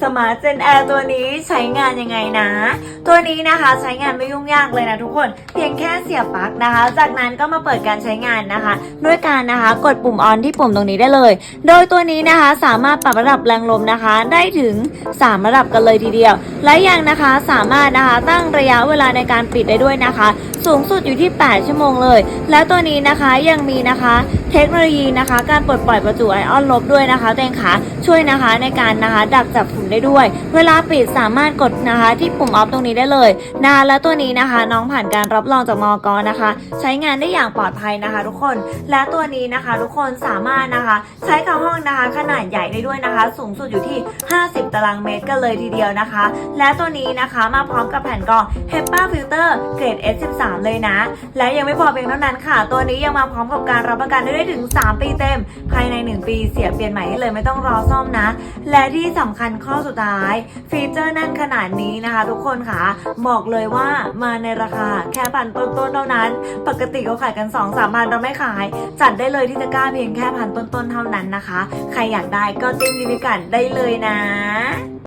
Smart Gen Air ตัวนี้ใช้งานยังไงนะ ตัวนี้นะคะใช้งานไม่ยุ่งยากเลยนะทุกคน เพียงแค่เสียบปลั๊กนะคะ จากนั้นก็มาเปิดการใช้งานนะคะ ด้วยการนะคะกดปุ่มออนที่ปุ่มตรงนี้ได้เลย โดยตัวนี้นะคะสามารถปรับระดับแรงลมนะคะ ได้ถึง 3 ระดับกันเลยทีเดียว และยังนะคะสามารถนะคะตั้งระยะเวลาในการปิดได้ด้วยนะคะ สูงสุดอยู่ที่ 8 ชั่วโมงเลย และตัวนี้นะคะยังมีนะคะเทคโนโลยีนะคะ การปลดปล่อยประจุไอออนลบด้วยนะคะตัวเองค่ะช่วยนะคะในการนะคะดักจับฝุ่นได้ด้วย เวลาปิดสามารถกดนะคะที่ปุ่มออฟตรงนี้ได้เลยนะและตัวนี้นะคะ น้องผ่านการรับรองจากมอกนะคะ ใช้งานได้อย่างปลอดภัยนะคะ ทุกคน และตัวนี้นะคะ ทุกคนสามารถนะคะ ใช้กับห้องนะคะ ขนาดใหญ่ได้ด้วยนะคะ สูงสุดอยู่ที่ 50 ตารางเมตรกันเลยทีเดียวนะคะ และตัวนี้นะคะมาพร้อมกับแผ่นกรอง HEPA Filter เกรด S13 เลยนะ และยังไม่พอเพียงเท่านั้นค่ะ ตัวนี้ยังมาพร้อมกับการรับประกันด้วยได้ถึง 3 ปีเต็ม ภายใน 1 ปีเสียเปลี่ยนใหม่ให้เลยไม่ต้องรอซ่อมนะ และที่สำคัญข้อสุดท้าย ฟีเจอร์นั่นขนาดนี้นะคะ ทุกคนค่ะ บอกเลยว่ามาในราคาแค่พันต้นๆเท่านั้น ปกติเขาขายกัน 2 3พันเราไม่ขาย จัดได้เลยที่ตะกร้าเพียงแค่พันต้นๆเท่านั้นนะคะ ใครอยากได้ก็จิ้มลิมิกันได้เลยนะ